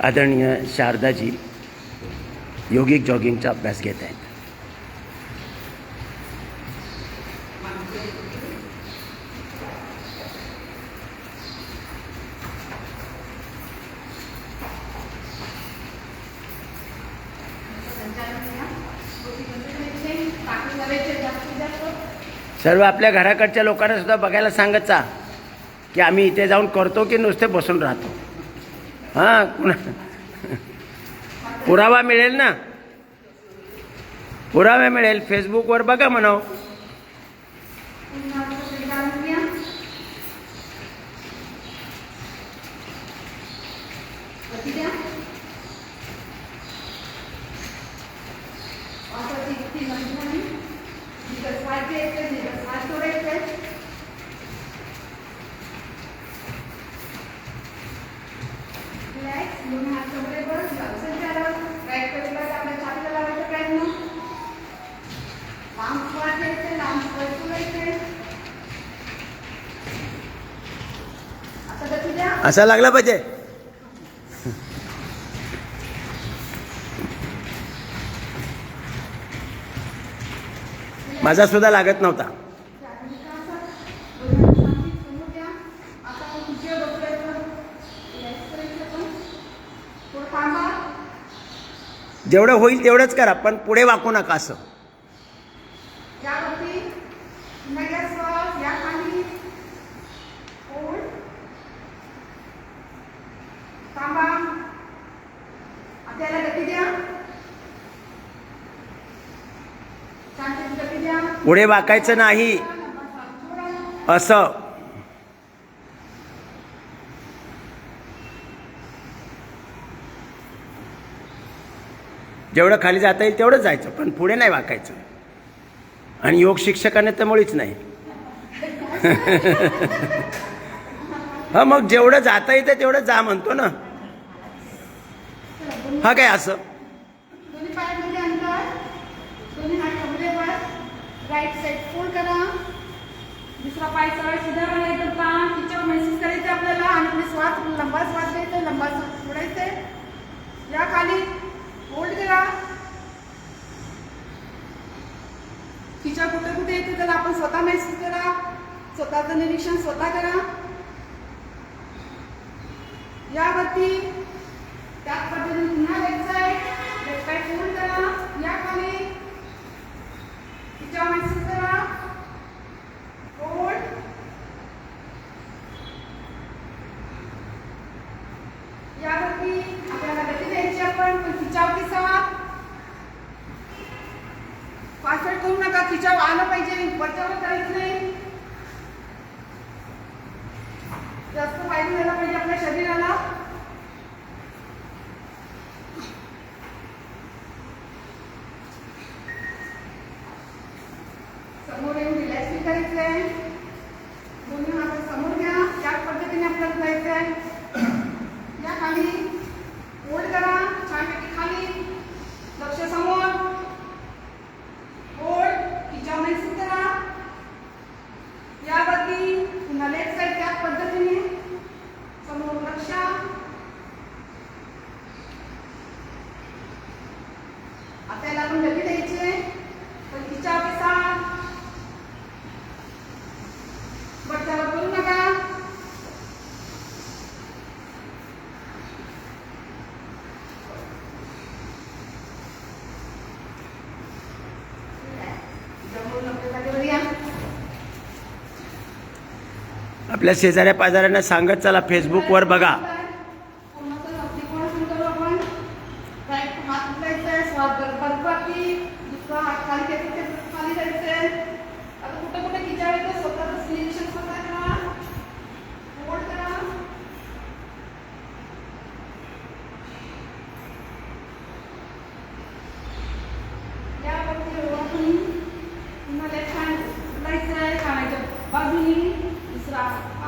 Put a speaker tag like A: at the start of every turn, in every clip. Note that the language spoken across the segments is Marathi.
A: आदरणीय शारदाजी योगिक जॉगिंगचा अभ्यास घेत आहेत. सर्व आपल्या घराकडच्या लोकांना सुद्धा बघायला सांगत की आम्ही इथे जाऊन करतो की नुसते बसून राहतो. हां कुणा पुरावा मिळेल ना? पुरावा मिळेल. फेसबुकवर बघा म्हणाव. असा लागला पाहिजे. माझा सुद्धा लागत नव्हता. जेवढं होईल तेवढंच करा पण पुढे वाकू नका असं
B: यावरती नगर श्वास या खाली ओढ थांबा आपल्याला गती द्या शांततेची गती द्या
A: पुढे वाकायचं नाही. असं. जेवढं खाली जाता येईल तेवढं जायचं पण पुढे नाही वाकायचं. आणि योग शिक्षकाने तर मुळीच नाही. हा मग जेवढं जाता येतं तेवढं जा म्हणतो ना. हा काय असं?
B: राईट साईड फोल्ड करा. दुसरा पाय सरळ सुद्धा बनायचा का तिच्यावर मेसेज करायचं आपल्याला. आणि आपले श्वास लंबा श्वास घ्यायचा लंबा श्वास सोडायचे या खाली होल्ड करा. तिच्या कुठे कुठे येते त्याला आपण स्वतः मेसेज करा. स्वतःचं निरीक्षण स्वतः करा. यावरती त्याच पद्धतीने पुन्हा left side left side fold करा. या खाली तिच्या महसूस allá. आपल्या
A: शेजाऱ्या पाजाऱ्यांना सांगत चला फेसबुकवर बघा.
B: बाजूनी दुसरा.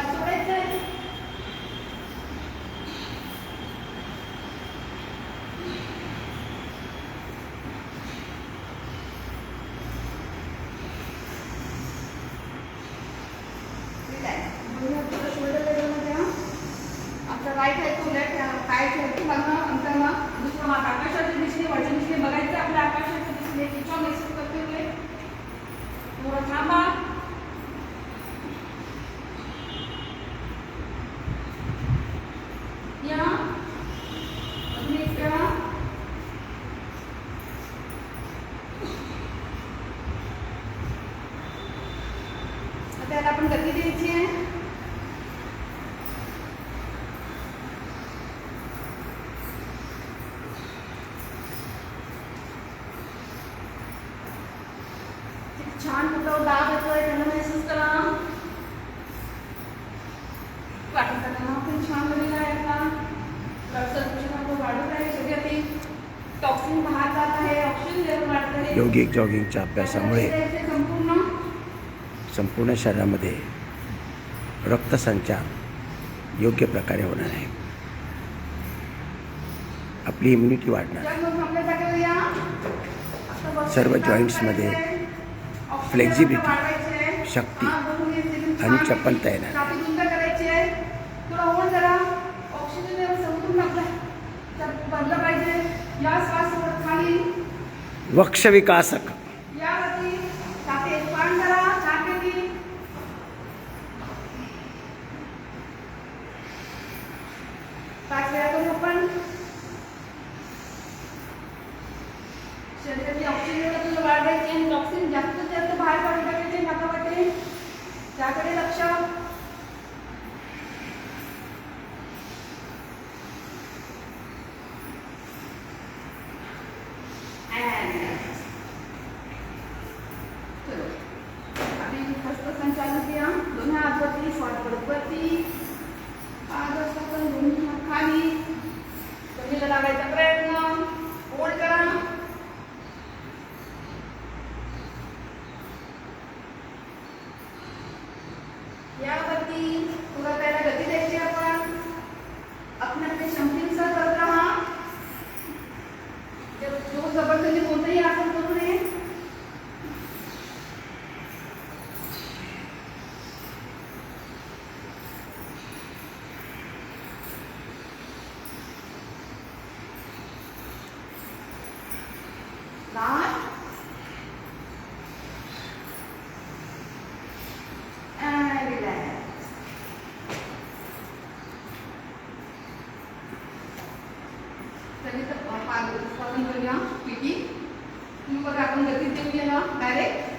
B: घ्यायचे दीर्घ श्वास सोडायचे आहे लेफ्ट काय ठेवतो मला अंतरमा दुसरा मात आकाशाच्या दिशेने वरच्या दिशेने बघायचं आपल्या आकाशाच्या दिशेने किचवा मेसेज करते थोडं थांबा. छान कुठं दाब येतोय त्यांना महसूस करा. वाटत त्यांना पण छान झालेला आहे आता. ब्लड सर्क्युलेशन आपलं वाढत आहे. शरीरातील टॉक्सिन बाहेर जात आहे. ऑक्सिजन लेवल वाढत आहे.
A: यौगिक जॉगिंगच्या अभ्यासामुळे
B: संपूर्ण
A: संपूर्ण शरीरामध्ये रक्तसंचार योग्य प्रकारे होणार आहे. आपली इम्युनिटी वाढणार. सर्व
B: करायचं फ्लेक्झिबिलिटी
A: शक्ती आणि
B: चप्पल
A: चपलता येणार.
B: छाती तुम्ही बघा आपण गती देऊया डायरेक्ट